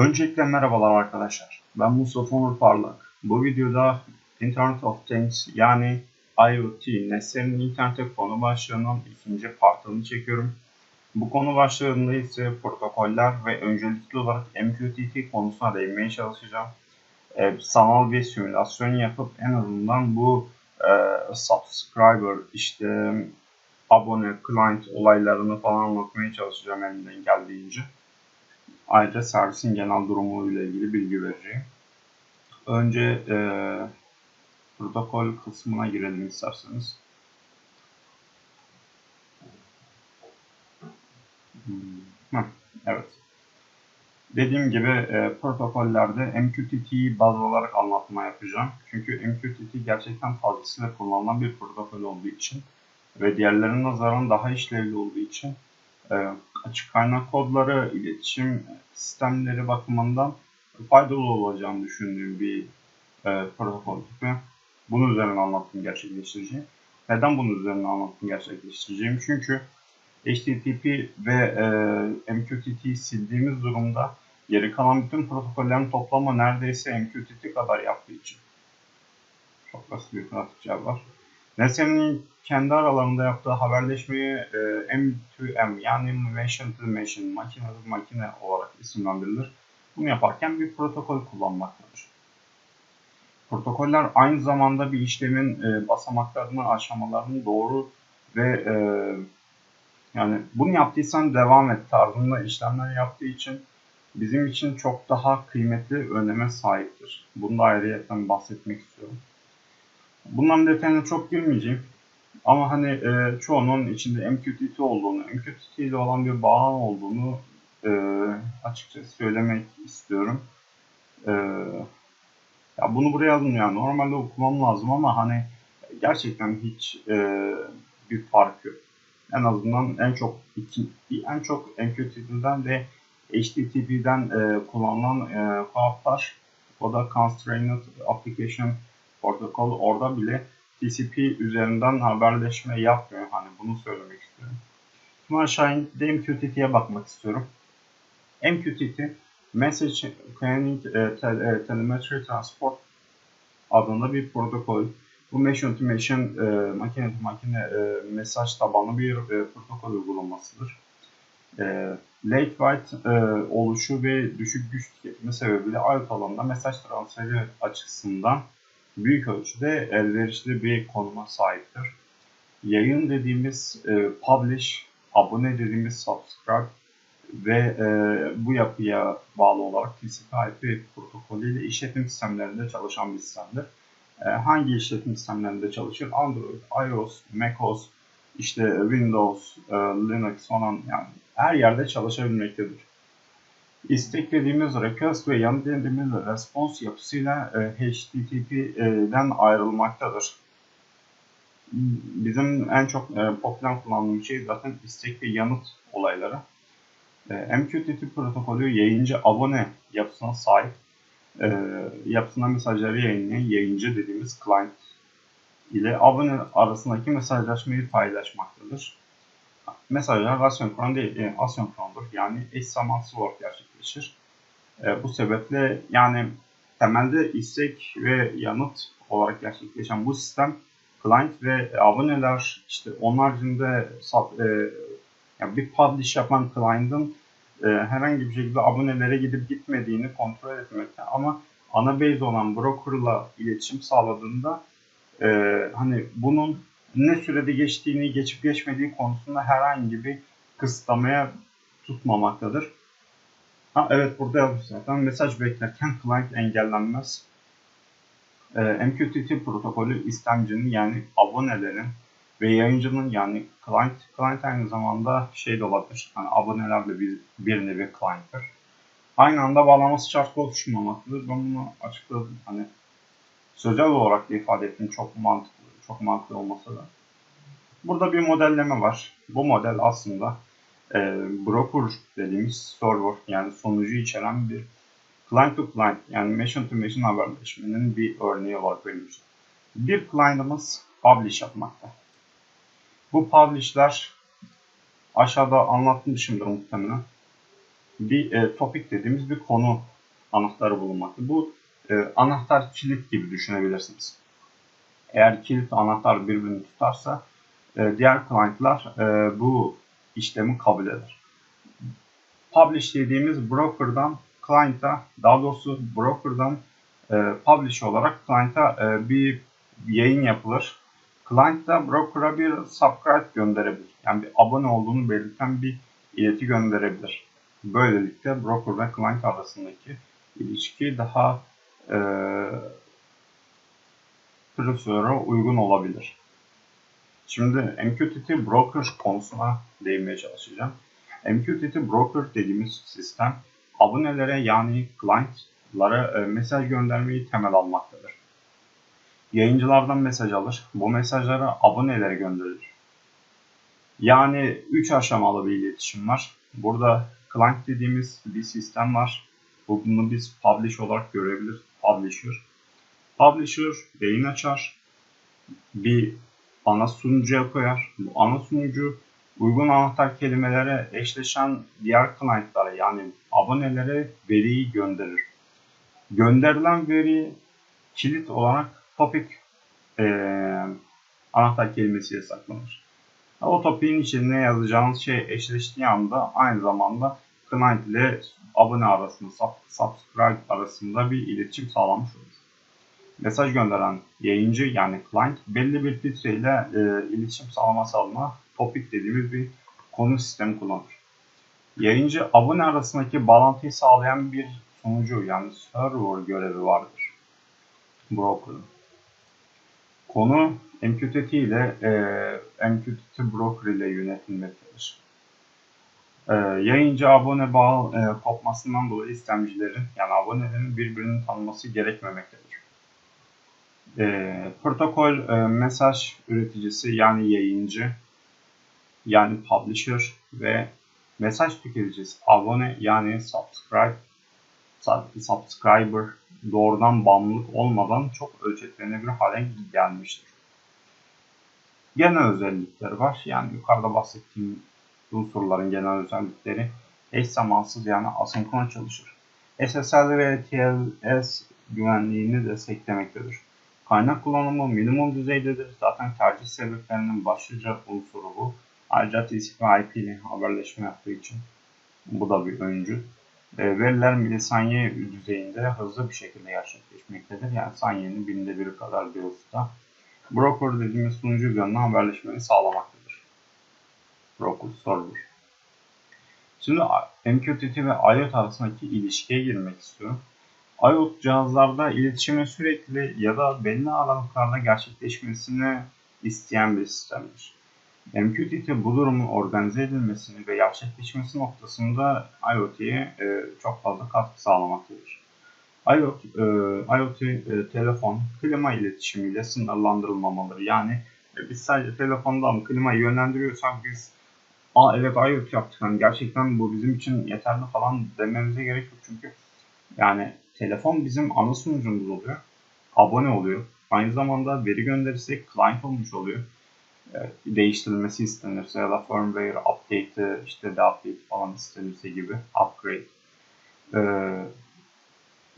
Öncelikle merhabalar arkadaşlar. Ben Mustafa Onur Parlak. Bu videoda Internet of Things yani IoT, nesnenin internete konu başlığının ikinci partını çekiyorum. Bu konu başlığında ise protokoller ve öncelikli olarak MQTT konusuna değinmeye çalışacağım. Ee, sanal bir simülasyon yapıp en azından bu e, subscriber işte abone, client olaylarını falan anlatmaya çalışacağım elimden geldiğince. Ayrıca servisin genel durumu ile ilgili bilgi vereceğim. Önce e, protokol kısmına girelim isterseniz. Hmm. evet. Dediğim gibi e, protokollerde MQTT'yi baz olarak anlatma yapacağım. Çünkü MQTT gerçekten fazlasıyla kullanılan bir protokol olduğu için ve diğerlerinin nazaran daha işlevli olduğu için açık kaynak kodları, iletişim sistemleri bakımından faydalı olacağını düşündüğüm bir e, protokol tipi. Bunun üzerine anlattım gerçekleştireceğim. Neden bunun üzerine anlattım gerçekleştireceğim? Çünkü HTTP ve e, MQTT'yi sildiğimiz durumda geri kalan bütün protokollerin toplamı neredeyse MQTT kadar yaptığı için. Çok basit bir pratik var. Nesnenin kendi aralarında yaptığı haberleşmeyi e, M2M yani Machine to Machine, makine to makine olarak isimlendirilir. Bunu yaparken bir protokol kullanmaktadır. Protokoller aynı zamanda bir işlemin e, basamaklarını, aşamalarını doğru ve e, yani bunu yaptıysan devam et tarzında işlemler yaptığı için bizim için çok daha kıymetli öneme sahiptir. Bunu da ayrıca bahsetmek istiyorum. Bunların detayına çok girmeyeceğim. Ama hani e, çoğunun içinde MQTT olduğunu, MQTT ile olan bir bağ olduğunu e, açıkçası söylemek istiyorum. E, ya bunu buraya aldım yani normalde okumam lazım ama hani gerçekten hiç e, bir fark yok. En azından en çok iki, en çok MQTT'den ve HTTP'den e, kullanılan e, cloudlar o da Constrained Application Protocol orada bile TCP üzerinden haberleşme yapmıyor. Hani bunu söylemek istiyorum. Şimdi aşağı inip MQTT'ye bakmak istiyorum. MQTT Message Querying e, Telemetry Transport adında bir protokol. Bu machine to machine, e, makine to makine e, mesaj tabanlı bir e, protokol uygulamasıdır. E, late write e, oluşu ve düşük güç tüketimi sebebiyle IoT alanında mesaj transferi açısından büyük ölçüde elverişli bir konuma sahiptir. Yayın dediğimiz e, publish, abone dediğimiz subscribe ve e, bu yapıya bağlı olarak TCP/IP protokolü ile işletim sistemlerinde çalışan bir sistemdir. E, hangi işletim sistemlerinde çalışır? Android, iOS, macOS, işte Windows, e, Linux falan yani her yerde çalışabilmektedir. İstek dediğimiz request ve yan dediğimiz response yapısıyla e, HTTP'den ayrılmaktadır. Bizim en çok e, popüler kullandığımız şey zaten istek ve yanıt olayları. E, MQTT protokolü yayıncı abone yapısına sahip. E, yapısına mesajları yayınlayan yayıncı dediğimiz client ile abone arasındaki mesajlaşmayı paylaşmaktadır. Mesajlar asenkron değil, e, asenkrondur. Yani eş zamansız olarak gerçekleşir. E, bu sebeple yani temelde istek ve yanıt olarak gerçekleşen bu sistem client ve aboneler işte onun haricinde e, yani bir publish yapan client'ın e, herhangi bir şekilde abonelere gidip gitmediğini kontrol etmekte ama ana base olan broker'la iletişim sağladığında e, hani bunun ne sürede geçtiğini, geçip geçmediği konusunda herhangi bir kısıtlamaya tutmamaktadır. Ha, evet burada yazmış zaten. Mesaj beklerken client engellenmez. Ee, MQTT protokolü istemcinin yani abonelerin ve yayıncının yani client, client aynı zamanda şey de olabilir. Hani aboneler de bir, bir nevi client'tir. Aynı anda bağlaması şart oluşmamaktadır. Ben bunu açıkladım. Hani sözel olarak da ifade ettim. Çok mantıklı çok mantıklı olmasa da. Burada bir modelleme var. Bu model aslında e, broker dediğimiz server yani sonucu içeren bir client to client yani machine to machine haberleşmenin bir örneği olarak verilmiştir. Bir client'ımız publish yapmakta. Bu publish'ler aşağıda anlatmışımdır muhtemelen. bir e, topic dediğimiz bir konu anahtarı bulunmakta. Bu e, anahtar kilit gibi düşünebilirsiniz. Eğer kilit anahtar birbirini tutarsa e, diğer client'lar e, bu işlemi kabul eder. Publish dediğimiz broker'dan client'a daha doğrusu broker'dan e, publish olarak client'a e, bir yayın yapılır. Client da broker'a bir subscribe gönderebilir. Yani bir abone olduğunu belirten bir ileti gönderebilir. Böylelikle broker ve client arasındaki ilişki daha e, prosedüre uygun olabilir. Şimdi MQTT Broker konusuna değinmeye çalışacağım. MQTT Broker dediğimiz sistem abonelere yani client'lara e, mesaj göndermeyi temel almaktadır. Yayıncılardan mesaj alır. Bu mesajları abonelere gönderilir. Yani 3 aşamalı bir iletişim var. Burada client dediğimiz bir sistem var. Bunu biz publish olarak görebiliriz. Publisher. Publisher yayın açar. Bir ana sunucuya koyar. Bu ana sunucu uygun anahtar kelimelere eşleşen diğer client'lara yani abonelere veriyi gönderir. Gönderilen veri kilit olarak topic e, anahtar kelimesiyle saklanır. O topic'in içine yazacağınız şey eşleştiği anda aynı zamanda client ile abone arasında, subscribe arasında bir iletişim sağlamış olur. Mesaj gönderen yayıncı yani client belli bir filtreyle e, iletişim sağlaması adına topic dediğimiz bir konu sistemi kullanır. Yayıncı abone arasındaki bağlantıyı sağlayan bir sunucu yani server görevi vardır. Broker'ın. Konu MQTT ile e, MQTT Broker ile yönetilmektedir. E, yayıncı abone bağ e, kopmasından dolayı istemcilerin yani abonelerin birbirini tanıması gerekmemektedir. E, protokol e, mesaj üreticisi yani yayıncı yani publisher ve mesaj tüketicisi abone yani subscribe subscriber doğrudan bağımlılık olmadan çok ölçeklenebilir hale gelmiştir. Genel özellikleri var. Yani yukarıda bahsettiğim unsurların genel özellikleri eş zamansız yani asenkron çalışır. SSL ve TLS güvenliğini desteklemektedir. Kaynak kullanımı minimum düzeydedir. Zaten tercih sebeplerinin başlıca unsuru bu. Ayrıca TCP IP ile haberleşme yaptığı için bu da bir öncü. E, veriler milisaniye düzeyinde hızlı bir şekilde gerçekleşmektedir. Yani saniyenin binde biri kadar bir hızda. Broker dediğimiz sunucu üzerinden haberleşmeyi sağlamaktadır. Broker server. Şimdi MQTT ve IoT arasındaki ilişkiye girmek istiyorum. IoT cihazlarda iletişimin sürekli ya da belli aralıklarda gerçekleşmesini isteyen bir sistemdir. MQTT bu durumun organize edilmesini ve gerçekleşmesi noktasında IoT'ye e, çok fazla katkı sağlamaktadır. IoT, e, IoT e, telefon klima iletişimiyle sınırlandırılmamalıdır. Yani e, biz sadece telefondan klimayı yönlendiriyorsak biz Aa evet IoT yaptık. Yani gerçekten bu bizim için yeterli falan dememize gerek yok. Çünkü yani telefon bizim ana sunucumuz oluyor. Abone oluyor. Aynı zamanda veri gönderirsek client olmuş oluyor. E, değiştirilmesi istenirse ya da firmware update'ı işte de update falan istenirse gibi upgrade. E,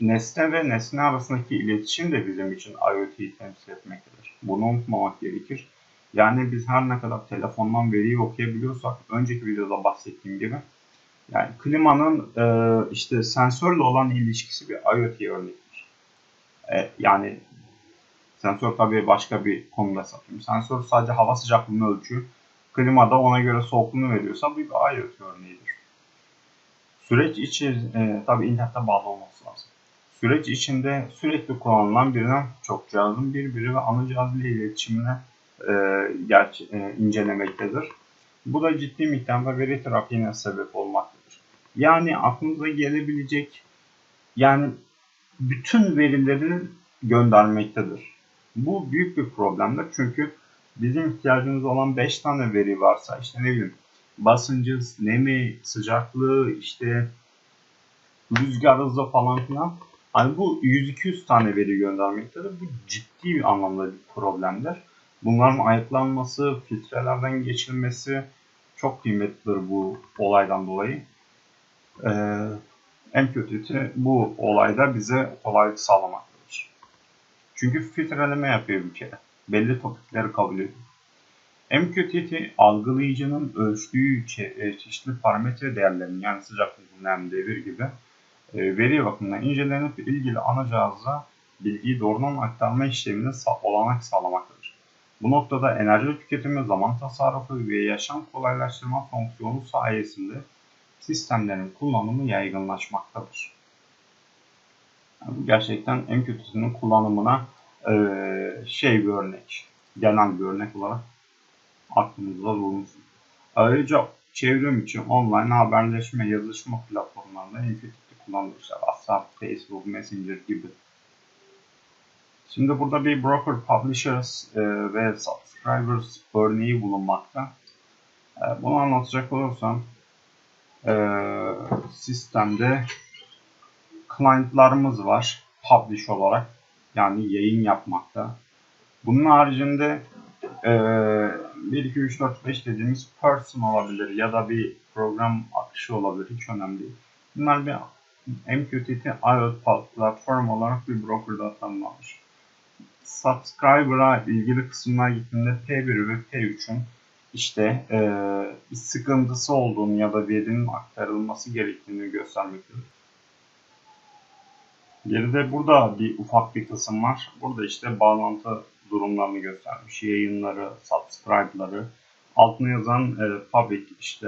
nesne ve nesne arasındaki iletişim de bizim için IoT'yi temsil etmektedir. Bunu unutmamak gerekir. Yani biz her ne kadar telefondan veriyi okuyabiliyorsak önceki videoda bahsettiğim gibi yani klimanın e, işte sensörle olan ilişkisi bir IoT örneğidir. E, yani Sensör tabii başka bir konuda satayım. Sensör sadece hava sıcaklığını ölçüyor. Klima da ona göre soğukluğunu veriyorsa bu bir IoT örneğidir. Süreç içi e, tabii internete bağlı olması lazım. Süreç içinde sürekli kullanılan birden çok cihazın birbiri ve ana cihaz ile iletişimine e, gerçi, e, incelemektedir. Bu da ciddi miktarda veri trafiğine sebep olmaktadır. Yani aklınıza gelebilecek yani bütün verileri göndermektedir. Bu büyük bir problemdir çünkü bizim ihtiyacımız olan 5 tane veri varsa işte ne bileyim basıncı, nemi, sıcaklığı, işte rüzgar hızı falan filan. Hani bu 100-200 tane veri göndermektedir. Bu ciddi bir anlamda bir problemdir. Bunların ayıklanması, filtrelerden geçilmesi çok kıymetlidir bu olaydan dolayı. Ee, MQTT bu olayda bize kolaylık sağlamaktadır. Çünkü filtreleme yapıyor bir kere. Belli topikleri kabul ediyor. MQTT algılayıcının ölçtüğü e, çeşitli parametre değerlerinin yani sıcaklık, nem, devir gibi e, veri bakımından incelenip ilgili ana cihaza bilgiyi doğrudan aktarma işlemine olanak sağlamaktadır. Bu noktada enerji tüketimi, zaman tasarrufu ve yaşam kolaylaştırma fonksiyonu sayesinde sistemlerin kullanımı yaygınlaşmaktadır. Yani bu gerçekten MQTT'nin kullanımına e, şey bir örnek, genel bir örnek olarak aklımızda bulunsun. Ayrıca çevrim için online haberleşme, yazışma platformlarında MQTT kullanılır. WhatsApp, Facebook, Messenger gibi. Şimdi burada bir broker publishers e, ve subscribers örneği bulunmakta. E, bunu anlatacak olursam e, sistemde client'larımız var publish olarak yani yayın yapmakta. Bunun haricinde e, 1, 2, 3, 4, 5 dediğimiz person olabilir ya da bir program akışı olabilir hiç önemli değil. Bunlar bir MQTT IoT platform olarak bir brokerda tanımlanmış. Subscriber'a ilgili kısımlar gittiğinde P1 ve P3'ün işte e, bir sıkıntısı olduğunu ya da verinin aktarılması gerektiğini göstermektedir. Geride burada bir ufak bir kısım var. Burada işte bağlantı durumlarını göstermiş. Yayınları, subscribe'ları. Altına yazan e, public, işte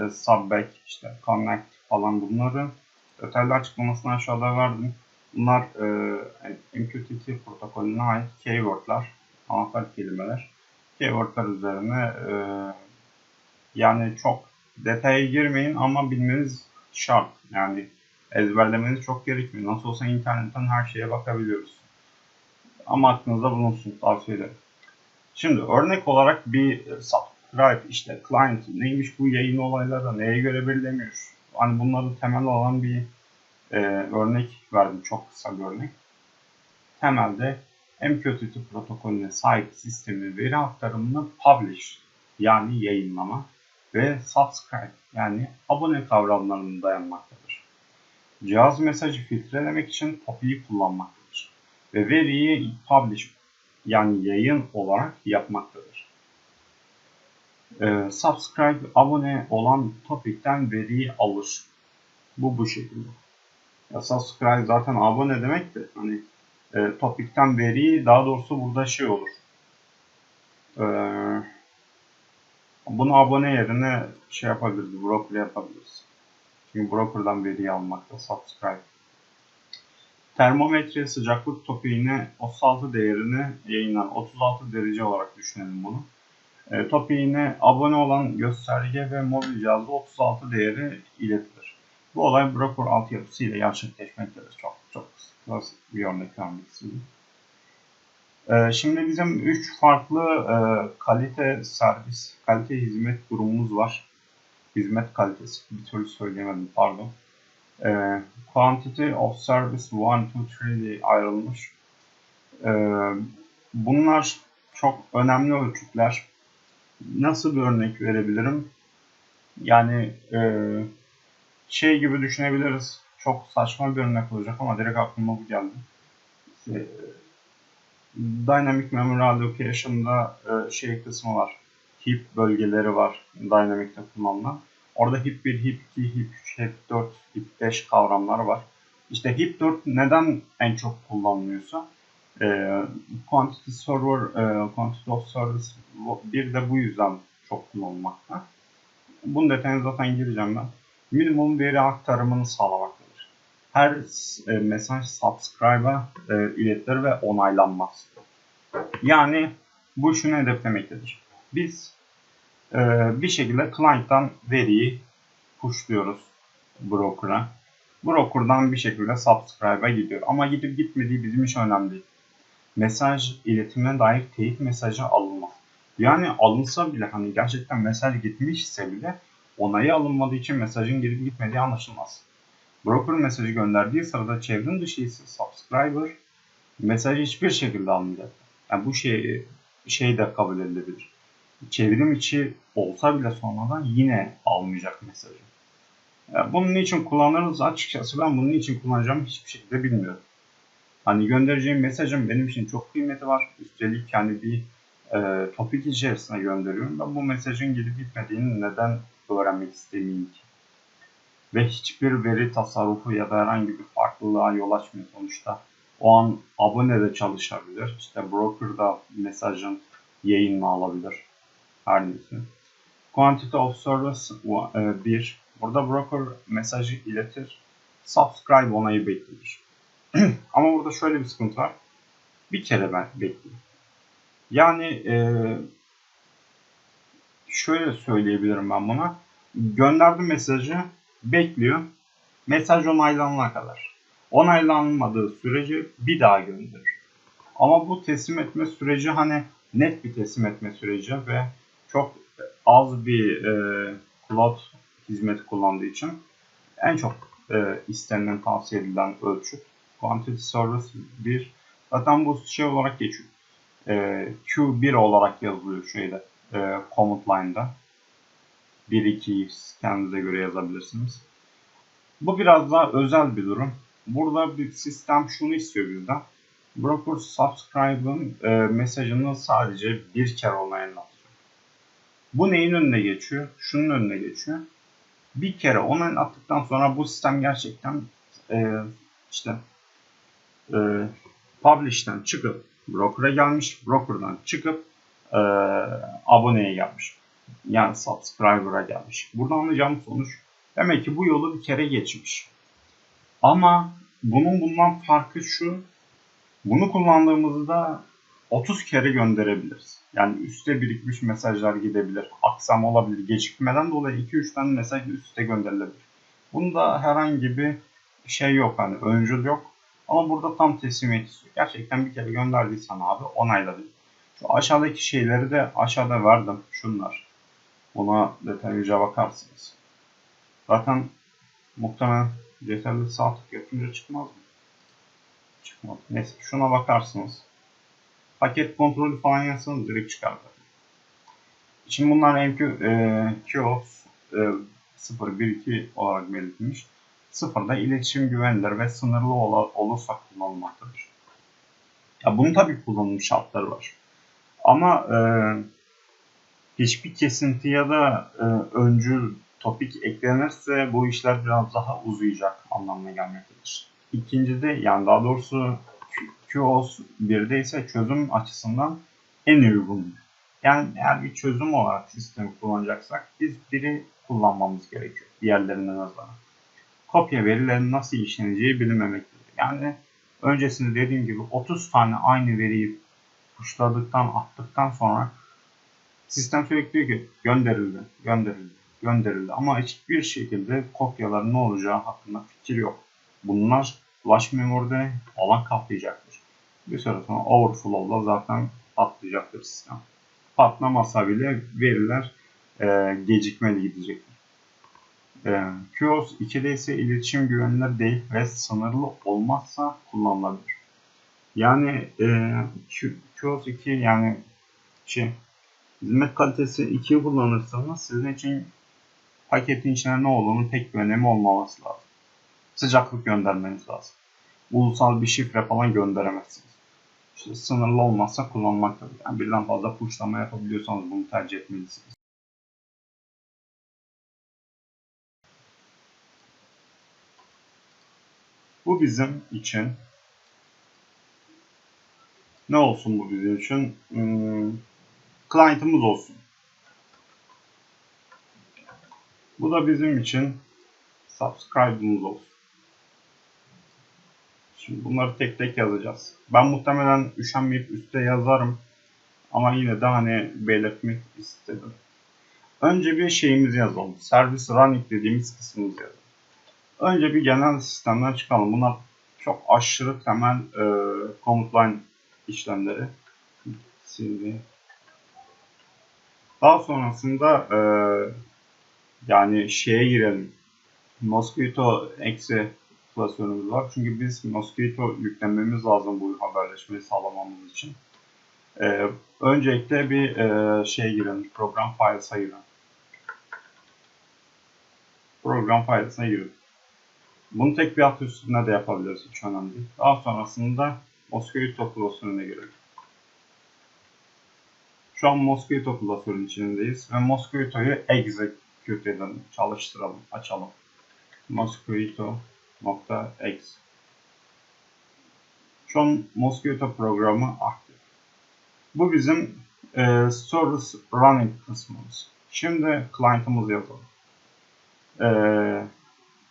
e, subback, işte connect falan bunları detaylı açıklamasını aşağıda verdim. Bunlar e, MQTT protokolüne ait keywordler, anahtar kelimeler. Keywordler üzerine e, yani çok detaya girmeyin ama bilmeniz şart. Yani ezberlemeniz çok gerekmiyor. Nasıl olsa internetten her şeye bakabiliyoruz. Ama aklınızda bulunsun tavsiye ederim. Şimdi örnek olarak bir subscribe işte client neymiş bu yayın olayları neye göre belirlemiyor. Hani bunları temel olan bir e, örnek verdim. Çok kısa bir örnek. Temelde MQTT protokolüne sahip sistemin veri aktarımını publish yani yayınlama ve subscribe yani abone kavramlarının dayanmaktadır. Cihaz mesajı filtrelemek için topi'yi kullanmaktadır ve veriyi publish yani yayın olarak yapmaktadır. Ee, subscribe abone olan topikten veriyi alır. Bu bu şekilde. Ya subscribe zaten abone demek de hani e, topikten veriyi daha doğrusu burada şey olur. E, bunu abone yerine şey yapabiliriz, broker yapabiliriz. Çünkü broker'dan veriyi almakta subscribe. Termometre sıcaklık topiğine 36 değerini yayınlan 36 derece olarak düşünelim bunu. E, topiğine abone olan gösterge ve mobil cihazda 36 değeri iletilir. Bu olay broker altyapısı ile gerçekleşmektedir. Çok çok basit bir örnek vermek. Ee, şimdi bizim üç farklı e, kalite servis, kalite hizmet durumumuz var. Hizmet kalitesi. Bir türlü söyleyemedim pardon. E, quantity of service 1, 2, 3 diye ayrılmış. E, bunlar çok önemli ölçütler. Nasıl bir örnek verebilirim? Yani e, şey gibi düşünebiliriz. Çok saçma bir örnek olacak ama direkt aklıma bu geldi. İşte, Dynamic Memory Allocation'da e, şey kısmı var. Heap bölgeleri var Dynamic'te kullanılan. Orada heap 1, heap 2, heap 3, heap 4, heap 5 kavramlar var. İşte heap 4 neden en çok kullanılıyorsa e, quantity server, e, quantity of service bir de bu yüzden çok kullanılmakta. Bunun detayına zaten gireceğim ben. Minimum veri aktarımını sağlamaktadır. Her e, mesaj subscribe'a e, iletilir ve onaylanmaz. Yani bu şunu hedeflemektedir. Biz e, bir şekilde client'tan veriyi pushluyoruz broker'a. Broker'dan bir şekilde subscribe'a gidiyor. Ama gidip gitmediği bizim için önemli değil. Mesaj iletimine dair teyit mesajı alınmaz. Yani alınsa bile hani gerçekten mesaj gitmişse bile onayı alınmadığı için mesajın girip gitmediği anlaşılmaz. Broker mesajı gönderdiği sırada çevrim dışı ise subscriber mesajı hiçbir şekilde almayacak. Yani bu şey, şey de kabul edilebilir çevrim içi olsa bile sonradan yine almayacak mesajı. Ya bunun için kullanırız açıkçası ben bunun için kullanacağım hiçbir şekilde bilmiyorum. Hani göndereceğim mesajın benim için çok kıymeti var. Üstelik kendi bir e, topik içerisine gönderiyorum. Ben bu mesajın gidip gitmediğini neden öğrenmek istemeyeyim ki? Ve hiçbir veri tasarrufu ya da herhangi bir farklılığa yol açmıyor sonuçta. O an abone de çalışabilir. İşte broker da mesajın yayınını alabilir. Her neyse. Quantity of Service 1. Burada broker mesajı iletir. Subscribe onayı beklenir. Ama burada şöyle bir sıkıntı var. Bir kere ben bekliyorum. Yani e, şöyle söyleyebilirim ben buna. Gönderdim mesajı, bekliyor. Mesaj onaylanana kadar. Onaylanmadığı sürece bir daha gönderir. Ama bu teslim etme süreci hani net bir teslim etme süreci ve çok az bir e, cloud hizmeti kullandığı için en çok e, istenilen tavsiye edilen ölçü Quantity Service 1 zaten bu şey olarak geçiyor. E, Q1 olarak yazılıyor şeyde e, command line'da. 1 2 kendinize göre yazabilirsiniz. Bu biraz daha özel bir durum. Burada bir sistem şunu istiyor bizden. Broker subscribe'ın e, mesajını sadece bir kere onaylatacak. Bu neyin önüne geçiyor? Şunun önüne geçiyor. Bir kere onaylattıktan sonra bu sistem gerçekten e, işte e, publish'ten çıkıp broker'a gelmiş, broker'dan çıkıp e, aboneye gelmiş. Yani subscriber'a gelmiş. Burada anlayacağımız sonuç demek ki bu yolu bir kere geçmiş. Ama bunun bundan farkı şu. Bunu kullandığımızda 30 kere gönderebiliriz. Yani üstte birikmiş mesajlar gidebilir. Aksam olabilir. Gecikmeden dolayı 2-3 tane mesaj üstte gönderilebilir. Bunda herhangi bir şey yok. Hani öncül yok. Ama burada tam teslimiyet istiyor. Gerçekten bir kere gönderdiysen abi onayla Şu aşağıdaki şeyleri de aşağıda verdim. Şunlar. Buna detaylıca bakarsınız. Zaten muhtemelen yeterli sağ tık yapınca çıkmaz mı? Çıkmaz. Neyse şuna bakarsınız. Paket kontrolü falan yazsanız direkt çıkar. Şimdi bunlar MQ e, QoS e, 012 olarak belirtilmiş. Sıfırda iletişim güvenilir ve sınırlı ol olursa kullanılmaktadır. Ya bunun tabii kullanım şartları var. Ama e, hiçbir kesinti ya da e, öncül topik eklenirse bu işler biraz daha uzayacak anlamına gelmektedir. İkincide yani daha doğrusu QoS 1'de ise çözüm açısından en uygun. Yani eğer bir çözüm olarak sistemi kullanacaksak biz biri kullanmamız gerekiyor diğerlerinden nazaran. Kopya verilerinin nasıl işleneceği bilinmemektedir. Yani öncesinde dediğim gibi 30 tane aynı veriyi tuşladıktan attıktan sonra sistem sürekli diyor ki gönderildi, gönderildi, gönderildi ama hiçbir şekilde kopyaların ne olacağı hakkında fikir yok. Bunlar flash memory'de alan kaplayacaktır. Bir süre sonra overflow'da zaten patlayacaktır sistem. Patlamasa bile veriler e, gecikmeli gidecektir. E, QoS 2'de ise iletişim güvenilir değil ve sınırlı olmazsa kullanılabilir. Yani e, QoS 2 yani şey hizmet kalitesi 2'yi kullanırsanız sizin için paketin içine ne olduğunu pek bir önemi olmaması lazım. Sıcaklık göndermeniz lazım. Ulusal bir şifre falan gönderemezsiniz. İşte sınırlı olmazsa kullanmak tabii. Yani birden fazla puşlama yapabiliyorsanız bunu tercih etmelisiniz. Bu bizim için ne olsun bu bizim için? Hmm, client'ımız olsun. Bu da bizim için subscribe'ımız olsun. Şimdi bunları tek tek yazacağız. Ben muhtemelen üşenmeyip üstte yazarım. Ama yine de hani belirtmek istedim. Önce bir şeyimizi yazalım. Service running dediğimiz kısmımızı yazalım. Önce bir genel sistemden çıkalım. Bunlar çok aşırı temel e, command line işlemleri. Şimdi sonrasında e, yani şeye girelim. Mosquito eksi klasörümüz var. Çünkü biz Mosquito yüklememiz lazım bu haberleşmeyi sağlamamız için. Ee, öncelikle bir e, şey girelim. Program file sayılan. program faydasına girdik. Bunu tek bir alt üstünde de yapabiliriz. Hiç önemli değil. Daha sonrasında Mosquito klasörüne girelim. Şu an Mosquito klasörün içindeyiz ve Mosquito'yu execute edelim, çalıştıralım, açalım. Mosquito.exe Şu an Mosquito programı aktif. Bu bizim e, service running kısmımız. Şimdi client'ımızı yazalım. E,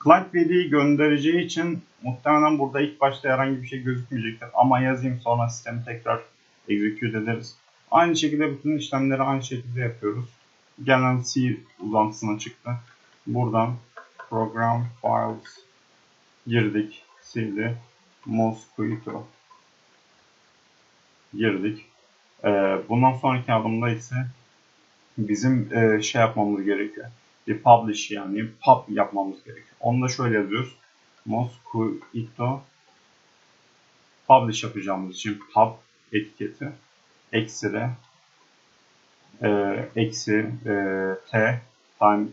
client veriyi göndereceği için muhtemelen burada ilk başta herhangi bir şey gözükmeyecektir. Ama yazayım sonra sistemi tekrar execute ederiz. Aynı şekilde bütün işlemleri aynı şekilde yapıyoruz. Gelen C uzantısına çıktı. Buradan program files girdik. C'li Mosquito girdik. Ee, bundan sonraki adımda ise bizim e, şey yapmamız gerekiyor. Bir publish yani pub yapmamız gerekiyor. Onu da şöyle yazıyoruz. Mosquito publish yapacağımız için pub etiketi eksi e, eksi e, t time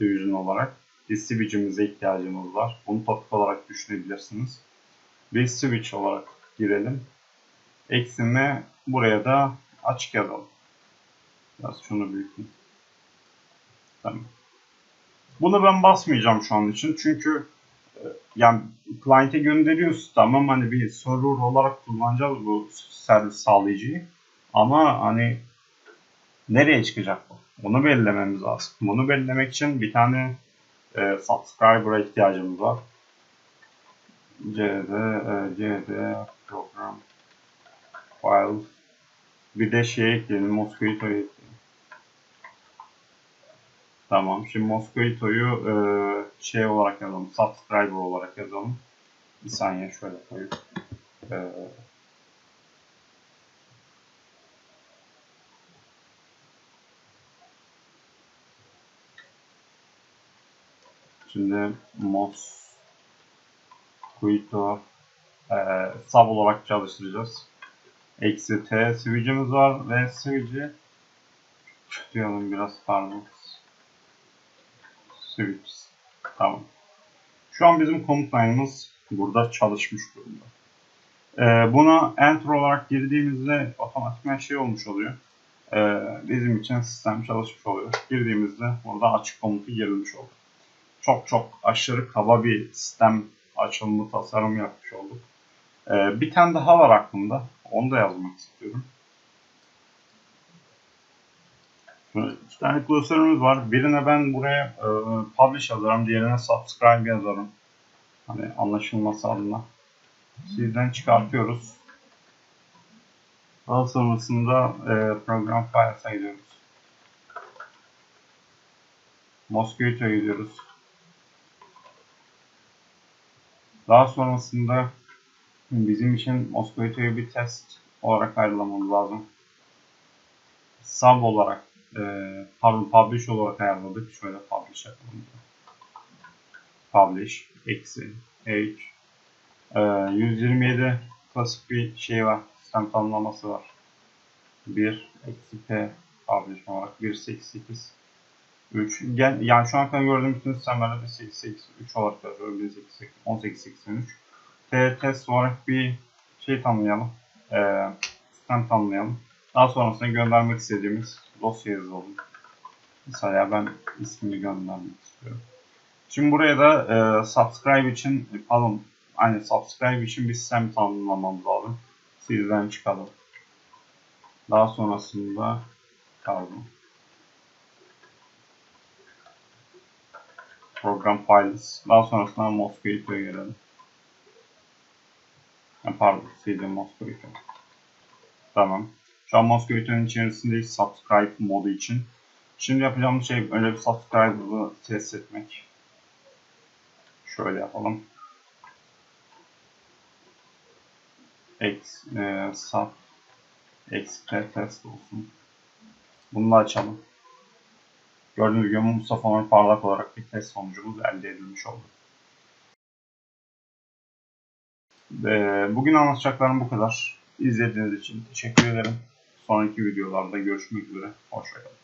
division olarak bir ihtiyacımız var. Bunu topik olarak düşünebilirsiniz. Bir switch olarak girelim. Eksi m buraya da açık yazalım. Biraz şunu büyüteyim. Tamam. Bunu ben basmayacağım şu an için. Çünkü e, yani client'e gönderiyoruz tamam hani bir server olarak kullanacağız bu servis sağlayıcıyı. Ama hani nereye çıkacak bu? Onu belirlememiz lazım. Bunu belirlemek için bir tane e, subscriber'a ihtiyacımız var. cd e, cd program file bir de şey ekleyelim Mosquito'yu ekleyelim. Tamam. Şimdi Mosquito'yu e, şey olarak yazalım. Subscriber olarak yazalım. Bir saniye şöyle koyup e, Şimdi Mosquito e, sub olarak çalıştıracağız. Eksi T switch'imiz var ve switch'i tutuyorum biraz pardon. Switch. Tamam. Şu an bizim komut line'ımız burada çalışmış durumda. Ee, buna enter olarak girdiğimizde otomatikman şey olmuş oluyor. Ee, bizim için sistem çalışmış oluyor. Girdiğimizde burada açık komutu girilmiş oldu çok çok aşırı kaba bir sistem açılımı tasarım yapmış olduk. Ee, bir tane daha var aklımda. Onu da yazmak istiyorum. İki tane klasörümüz var. Birine ben buraya e, publish yazarım, diğerine subscribe yazarım. Hani anlaşılması adına. Sizden çıkartıyoruz. Daha sonrasında e, program files'a gidiyoruz. Mosquito'ya gidiyoruz. Daha sonrasında bizim için Mosquito'yu bir test olarak ayarlamamız lazım. Sub olarak, e, pardon publish olarak ayarladık. Şöyle publish yapalım. Publish, eksi, h, e, 127 klasik bir şey var. Sistem tanımlaması var. 1, eksi p, publish olarak 188 3. Gel, yani şu an kadar gördüğüm bütün sistemlerde 1.8.3 olarak yazıyor. 18.83. T test olarak bir şey tanımlayalım. E, sistem tanımlayalım. Daha sonrasında göndermek istediğimiz dosya yazalım. Mesela ben ismini göndermek istiyorum. Şimdi buraya da e, subscribe için pardon aynı subscribe için bir sistem tanımlamamız lazım. Sizden çıkalım. Daha sonrasında pardon program files. Daha sonrasında Mosquito'ya gelelim. Pardon, CD Mosquito. Tamam. Şu an Mosquito'nun içerisindeyiz subscribe modu için. Şimdi yapacağımız şey öyle bir subscribe'ı test etmek. Şöyle yapalım. X, e, sub, XP test olsun. Bunu da açalım. Gördüğünüz gibi Mustafa parlak olarak bir test sonucumuz elde edilmiş oldu. Bugün anlatacaklarım bu kadar. İzlediğiniz için teşekkür ederim. Sonraki videolarda görüşmek üzere. Hoşçakalın.